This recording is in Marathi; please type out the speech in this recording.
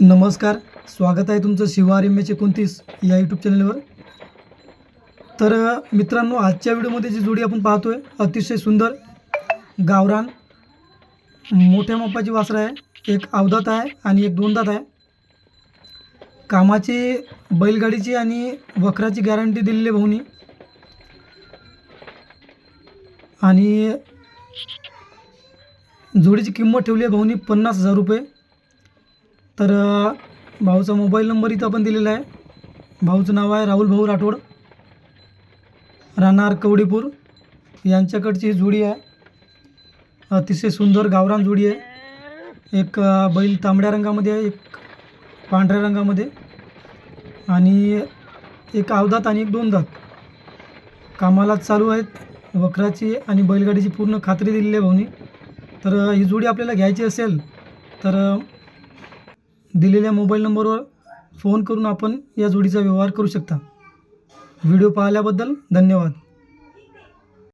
नमस्कार स्वागत आहे तुमचं शिवार एम एच एकोणतीस या यूट्यूब चॅनलवर तर मित्रांनो आजच्या व्हिडिओमध्ये जी जोडी आपण पाहतो आहे अतिशय सुंदर गावरान मोठ्या मापाची वासरं आहे. एक अवदात आहे आणि एक दोनदात आहे. कामाची बैलगाडीची आणि वखराची गॅरंटी दिलेली आहे भाऊनी. आणि जोडीची किंमत ठेवली आहे भाऊनी पन्नास हजार रुपये. तर भाऊचा मोबाईल नंबर इथं आपण दिलेला आहे. भाऊचं नाव आहे राहुल भाऊ राठोड. राहणार कवडीपूर. यांच्याकडची ही जोडी आहे. अतिशय सुंदर गावरान जोडी आहे. एक बैल तांबड्या रंगामध्ये आहे एक पांढऱ्या रंगामध्ये. आणि एक अवदात आणि एक दोन दात कामाला चालू आहेत. वखराची आणि बैलगाडीची पूर्ण खात्री दिलेली आहे भाऊनी. तर ही जोडी आपल्याला घ्यायची असेल तर दिलेल्या मोबाईल नंबरवर फोन करून आपण या जोडीचा व्यवहार करू शकता. व्हिडिओ पाहिल्याबद्दल धन्यवाद.